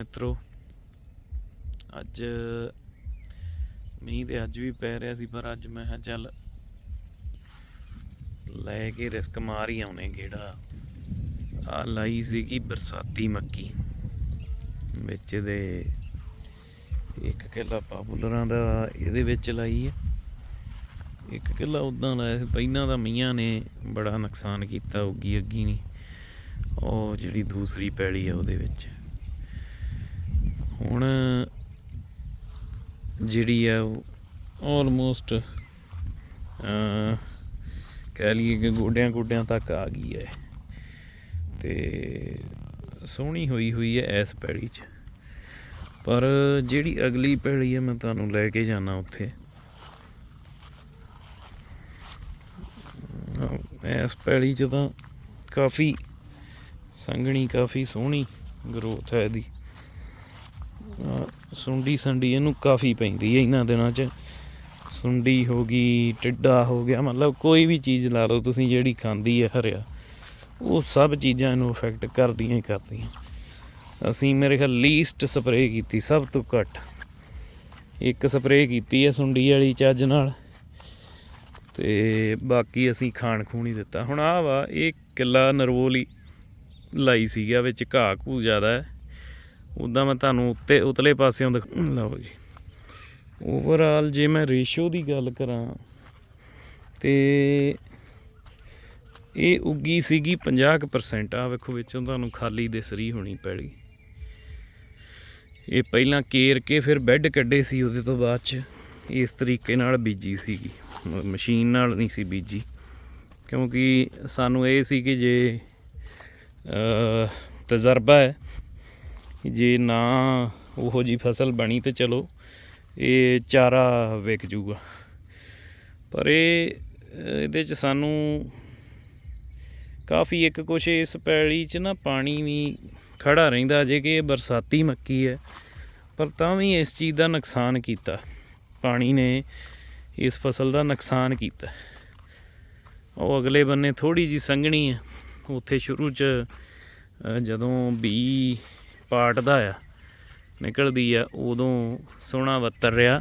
ਮਿੱਤਰੋ, ਅੱਜ ਮੀਂਹ ਤੇ ਅੱਜ ਵੀ ਪੈ ਰਿਹਾ ਸੀ, ਪਰ ਅੱਜ ਮੈਂ ਹਾਂ ਚੱਲ ਲੈ ਕੇ ਰਿਸਕ ਮਾਰ ਹੀ ਆਉਣੇ ਕਿਹੜਾ ਆ ਲਾਈ ਸੀਗੀ ਬਰਸਾਤੀ ਮੱਕੀ, ਵਿੱਚ ਦੇ ਇੱਕ ਕਿੱਲਾ ਪਾਪੂਲਰਾਂ ਦਾ ਇਹਦੇ ਵਿੱਚ ਲਾਈ ਹੈ। ਇੱਕ ਕਿੱਲਾ ਉਦਾਂ ਲਾਇਆ ਸੀ ਪਹਿਲਾਂ ਤਾਂ ਮੀਆਂ ਨੇ ਬੜਾ ਨੁਕਸਾਨ ਕੀਤਾ, ਉੱਗੀ ਅੱਗੀ ਨਹੀਂ। ਉਹ ਜਿਹੜੀ ਦੂਸਰੀ ਪੈਲੀ ਆ ਉਹਦੇ ਵਿੱਚ ਹੁਣ ਜਿਹੜੀ ਆ ਉਹ ਆਲਮੋਸਟ ਕਹਿ ਲਈਏ ਕਿ ਗੋਡਿਆਂ ਗੋਡਿਆਂ ਤੱਕ ਆ ਗਈ ਹੈ। ਤੇ ਸੋਹਣੀ ਹੋਈ ਹੋਈ ਹੈ ਇਸ ਪੈੜੀ 'ਚ। ਪਰ ਜਿਹੜੀ ਅਗਲੀ ਪੈੜੀ ਹੈ ਮੈਂ ਤੁਹਾਨੂੰ ਲੈ ਕੇ ਜਾਣਾ ਉੱਥੇ। ਅਹ ਇਸ ਪੈੜੀ 'ਚ ਤਾਂ ਕਾਫੀ ਸੰਘਣੀ, ਕਾਫੀ ਸੋਹਣੀ ਗਰੋਥ ਹੈ ਇਹਦੀ। ਸੁੰਡੀ ਸੰਡੀ ਇਹਨੂੰ ਕਾਫੀ ਪੈਂਦੀ ਹੈ ਇਹਨਾਂ ਦਿਨਾਂ 'ਚ। ਸੁੰਡੀ ਹੋ ਗਈ, ਟਿੱਡਾ ਹੋ ਗਿਆ, ਮਤਲਬ ਕੋਈ ਵੀ ਚੀਜ਼ ਲਾ ਲਓ ਤੁਸੀਂ ਜਿਹੜੀ ਖਾਂਦੀ ਹੈ ਹਰਿਆ, ਉਹ ਸਭ ਚੀਜ਼ਾਂ ਇਹਨੂੰ ਅਫੈਕਟ ਕਰਦੀਆਂ ਹੀ ਕਰਦੀਆਂ। ਅਸੀਂ ਮੇਰੇ ਖਿਆਲ ਲੀਸਟ ਸਪਰੇਅ ਕੀਤੀ, ਸਭ ਤੋਂ ਘੱਟ। ਇੱਕ ਸਪਰੇਅ ਕੀਤੀ ਹੈ ਸੁੰਡੀ ਵਾਲੀ ਚੱਜ ਨਾਲ, ਤੇ ਬਾਕੀ ਅਸੀਂ ਖਾਣ ਖੂਣ ਹੀ ਦਿੱਤਾ। ਹੁਣ ਆਹ ਵਾ, ਇਹ ਕਿੱਲਾ ਨਰਵੋਲੀ ਲਾਈ ਸੀਗਾ ਵਿੱਚ ਘਾਹ ਘੂ ਜ਼ਿਆਦਾ ਹੈ। ਉਦਾਂ ਮੈਂ ਤੁਹਾਨੂੰ ਉੱਤੇ, ਉਤਲੇ ਪਾਸਿਓਂ ਦਿਖ, ਲਓ ਜੀ। ਓਵਰਆਲ ਜੇ ਮੈਂ ਰੇਸ਼ੋ ਦੀ ਗੱਲ ਕਰਾਂ, ਤੇ ਇਹ ਉੱਗੀ ਸੀਗੀ 50% ਆ ਵੇਖੋ, ਵਿੱਚੋਂ ਤੁਹਾਨੂੰ ਖਾਲੀ ਦਿਸ ਰਹੀ ਹੋਣੀ ਪੈਲੀ ਇਹ ਪਹਿਲਾਂ ਕੇਰ ਕੇ ਫਿਰ ਬੈੱਡ ਕੱਢੇ ਸੀ, ਉਹਦੇ ਤੋਂ ਬਾਅਦ ਚ ਇਸ ਤਰੀਕੇ ਨਾਲ ਬੀਜੀ ਸੀਗੀ। ਮਸ਼ੀਨ ਨਾਲ ਨਹੀਂ ਸੀ ਬੀਜੀ। ਕਿਉਂਕਿ ਸਾਨੂੰ ਇਹ ਸੀ ਕਿ ਜੇ ਤਜਰਬਾ ਹੈ ਜੇ ਨਾ ਉਹੋ ਜੀ ਫਸਲ ਬਣੀ ਤੇ ਚਲੋ ਇਹ ਚਾਰਾ ਵਿਕ ਜੂਗਾ। ਪਰ ਇਹ ਇਹਦੇ ਚ ਸਾਨੂੰ ਕਾਫੀ ਇੱਕ ਕੁਛ ਇਸ ਪੈਲੀ ਚ ਨਾ ਪਾਣੀ ਵੀ ਖੜਾ ਰਹਿੰਦਾ, ਜੇ ਕਿ ਇਹ ਬਰਸਾਤੀ ਮੱਕੀ ਹੈ। ਪਰ ਤਾਂ ਵੀ ਇਸ ਚੀਜ਼ ਦਾ ਨੁਕਸਾਨ ਕੀਤਾ। ਪਾਣੀ ਨੇ ਇਸ ਫਸਲ ਦਾ ਨੁਕਸਾਨ ਕੀਤਾ। ਉਹ ਅਗਲੇ ਬੰਨੇ ਥੋੜੀ ਜੀ ਸੰਘਣੀ ਹੈ। ਉੱਥੇ ਸ਼ੁਰੂ ਚ ਜਦੋਂ ਬੀ ਪਾਟ ਦਾ ਆ। ਨਿਕਲਦੀ ਆ, ਉਦੋਂ ਸੋਹਣਾ ਵੱਤਰ ਰਿਹਾ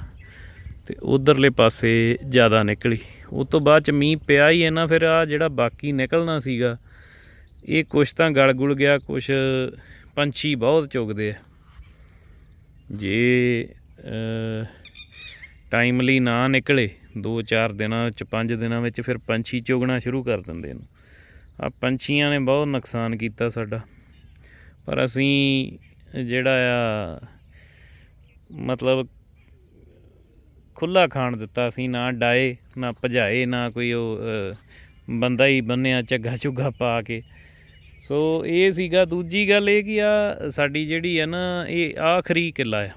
ਤੇ ਉਧਰਲੇ ਪਾਸੇ ਜ਼ਿਆਦਾ ਨਿਕਲੀ। ਉਸ ਤੋਂ ਬਾਅਦ ਚ ਮੀਂਹ ਪਿਆ ਹੀ ਹੈ ਨਾ ਫਿਰ ਆ ਜਿਹੜਾ ਬਾਕੀ ਨਿਕਲਣਾ ਸੀਗਾ, ਇਹ ਕੁਛ ਤਾਂ ਗਲ ਗੁਲ ਗਿਆ, ਕੁਛ ਪੰਛੀ ਬਹੁਤ ਚੁਗਦੇ ਆ। ਜੇ ਟਾਈਮਲੀ ਨਾ ਨਿਕਲੇ 2-4 ਦਿਨਾਂ ਚ 5 ਦਿਨਾਂ ਵਿੱਚ ਫਿਰ ਪੰਛੀ ਚੁਗਣਾ ਸ਼ੁਰੂ ਕਰ ਦਿੰਦੇ ਨੇ। ਆ ਪੰਛੀਆਂ ਨੇ ਬਹੁਤ ਨੁਕਸਾਨ ਕੀਤਾ ਸਾਡਾ। ਪਰ ਅਸੀਂ ਜਿਹੜਾ ਆ, ਮਤਲਬ ਖੁੱਲਾ ਖਾਣ ਦਿੱਤਾ ਅਸੀਂ ਨਾ ਡਾਏ, ਨਾ ਭਜਾਏ, ਨਾ ਕੋਈ ਉਹ ਬੰਦਾ ਹੀ ਬੰਨਿਆ, ਝੱਗਾ ਝੁੱਗਾ ਪਾ ਕੇ। ਸੋ ਇਹ ਸੀਗਾ। ਦੂਜੀ ਗੱਲ ਇਹ ਕਿ ਆ, ਸਾਡੀ ਜਿਹੜੀ ਆ ਨਾ, ਇਹ ਆਖਰੀ ਕਿੱਲਾ ਆ।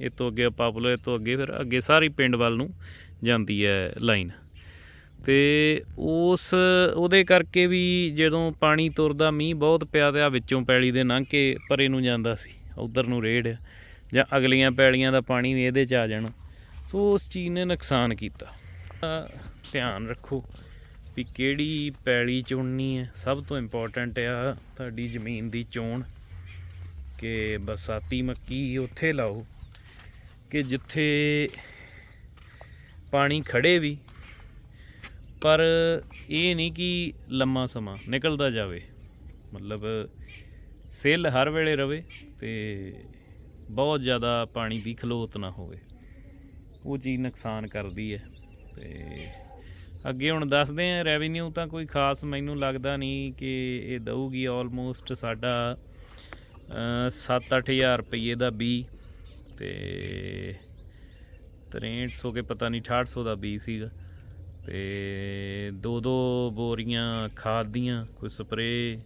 ਇਹ ਤੋਂ ਅੱਗੇ ਪਾਪੂਲਰ ਤੋਂ ਅੱਗੇ ਫਿਰ ਅੱਗੇ ਸਾਰੀ ਪਿੰਡ ਵੱਲ ਨੂੰ ਜਾਂਦੀ ਹੈ ਲਾਈਨ। ਤੇ ਉਸ, ਉਹਦੇ ਕਰਕੇ ਵੀ ਜਦੋਂ ਪਾਣੀ ਤੁਰਦਾ, ਮੀਂਹ ਬਹੁਤ ਪਿਆ ਤੇ ਆ ਵਿੱਚੋਂ ਪੈਲੀ ਦੇ ਲੰਘ ਕੇ ਪਰੇ ਨੂੰ ਜਾਂਦਾ ਸੀ, ਉਧਰ ਨੂੰ ਰੇੜ ਜਾਂ ਅਗਲੀਆਂ ਪੈਲੀਆਂ ਦਾ ਪਾਣੀ ਵੀ ਇਹਦੇ ਚ ਆ ਜਾਣਾ। ਸੋ ਉਸ ਚੀਜ਼ ਨੇ ਨੁਕਸਾਨ ਕੀਤਾ। ਤਾਂ ਧਿਆਨ ਰੱਖੋ ਵੀ ਕਿਹੜੀ ਪੈਲੀ ਚੁਣਨੀ ਹੈ, ਸਭ ਤੋਂ ਇੰਪੋਰਟੈਂਟ ਆ ਤੁਹਾਡੀ ਜ਼ਮੀਨ ਦੀ ਚੋਣ ਕਿ ਬਰਸਾਤੀ ਮੱਕੀ ਉੱਥੇ ਲਾਓ ਕਿ ਜਿੱਥੇ ਪਾਣੀ ਖੜੇ ਵੀ ਪਰ ਇਹ ਨਹੀਂ ਕਿ ਲੰਮਾ ਸਮਾਂ ਨਿਕਲਦਾ ਜਾਵੇ। ਮਤਲਬ ਸੇਲ ਹਰ ਵੇਲੇ ਰਵੇ ਤੇ ਬਹੁਤ ਜ਼ਿਆਦਾ ਪਾਣੀ ਦੀ ਖਲੋਤ ਨਾ ਹੋਵੇ। ਉਹ ਚੀਜ਼ ਨੁਕਸਾਨ ਕਰਦੀ ਹੈ ਤੇ ਅੱਗੇ ਹੁਣ ਦੱਸਦੇ ਆ ਰੈਵਨਿਊ ਤਾਂ ਕੋਈ ਖਾਸ ਮੈਨੂੰ ਲੱਗਦਾ ਨਹੀਂ ਕਿ ਇਹ ਦਊਗੀ ਆਲਮੋਸਟ ਸਾਡਾ 7-8000 ਰੁਪਏ ਦਾ ਬੀ ਤੇ 6300 ਕੇ ਪਤਾ ਨਹੀਂ 6800 ਦਾ ਬੀ ਸੀਗਾ। ਤੇ ਦੋ ਦੋ ਬੋਰੀਆਂ ਖਾਦ ਦੀਆਂ, ਕੋਈ ਸਪਰੇ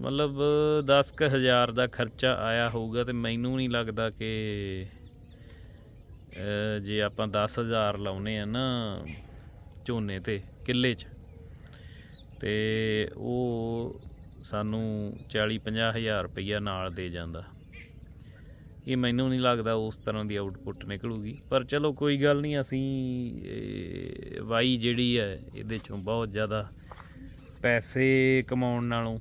ਮਤਲਬ 10000 ਦਾ ਖਰਚਾ ਆਇਆ ਹੋਊਗਾ ਤੇ ਮੈਨੂੰ ਨਹੀਂ ਲੱਗਦਾ ਕਿ ਜੇ ਆਪਾਂ 10000 ਲਾਉਨੇ ਆ ਨਾ ਝੋਨੇ ਤੇ, ਕਿੱਲੇ 'ਚ, ਤੇ ਉਹ ਸਾਨੂੰ 40 ਹਜ਼ਾਰ ਰੁਪਈਆ ਨਾਲ ਦੇ ਜਾਂਦਾ। ਇਹ ਮੈਨੂੰ ਨਹੀਂ ਲੱਗਦਾ ਉਸ ਤਰ੍ਹਾਂ ਦੀ ਆਊਟਪੁੱਟ ਨਿਕਲੂਗੀ। ਪਰ ਚਲੋ ਕੋਈ ਗੱਲ ਨਹੀਂ, ਅਸੀਂ ਵਾਈ ਜਿਹੜੀ ਹੈ, ਇਹਦੇ ਚੋਂ ਬਹੁਤ ਜ਼ਿਆਦਾ ਪੈਸੇ ਕਮਾਉਣ ਨਾਲੋਂ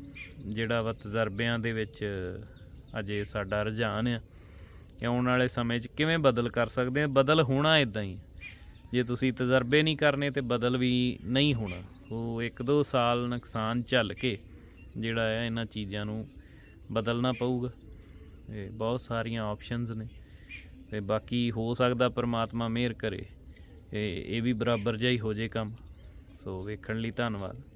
ਜਿਹੜਾ ਵਾ ਤਜਰਬਿਆਂ ਦੇ ਵਿੱਚ ਅਜੇ ਸਾਡਾ ਰੁਝਾਨ ਆ। ਕਿ ਆਉਣ ਵਾਲੇ ਸਮੇਂ 'ਚ ਕਿਵੇਂ ਬਦਲ ਕਰ ਸਕਦੇ ਆ? ਬਦਲ ਹੋਣਾ ਇਦਾਂ ਹੀ ਜੇ ਤੁਸੀਂ ਤਜਰਬੇ ਨਹੀਂ ਕਰਨੇ ਤੇ ਬਦਲ ਵੀ ਨਹੀਂ ਹੋਣਾ। ਉਹ ਇੱਕ ਦੋ ਸਾਲ ਨੁਕਸਾਨ ਝੱਲ ਕੇ ਜਿਹੜਾ ਹੈ, ਇਹਨਾਂ ਚੀਜ਼ਾਂ ਨੂੰ ਬਦਲਣਾ ਪਊਗਾ। ਇਹ ਬਹੁਤ ਸਾਰੀਆਂ ਆਪਸ਼ਨਸ ਨੇ। ਤੇ ਬਾਕੀ ਹੋ ਸਕਦਾ ਪਰਮਾਤਮਾ ਮਿਹਰ ਕਰੇ। ਇਹ ਇਹ ਵੀ ਬਰਾਬਰ ਜਿਹਾ ਹੀ ਹੋ ਜੇ ਕੰਮ। ਸੋ ਵੇਖਣ ਲਈ ਧੰਨਵਾਦ।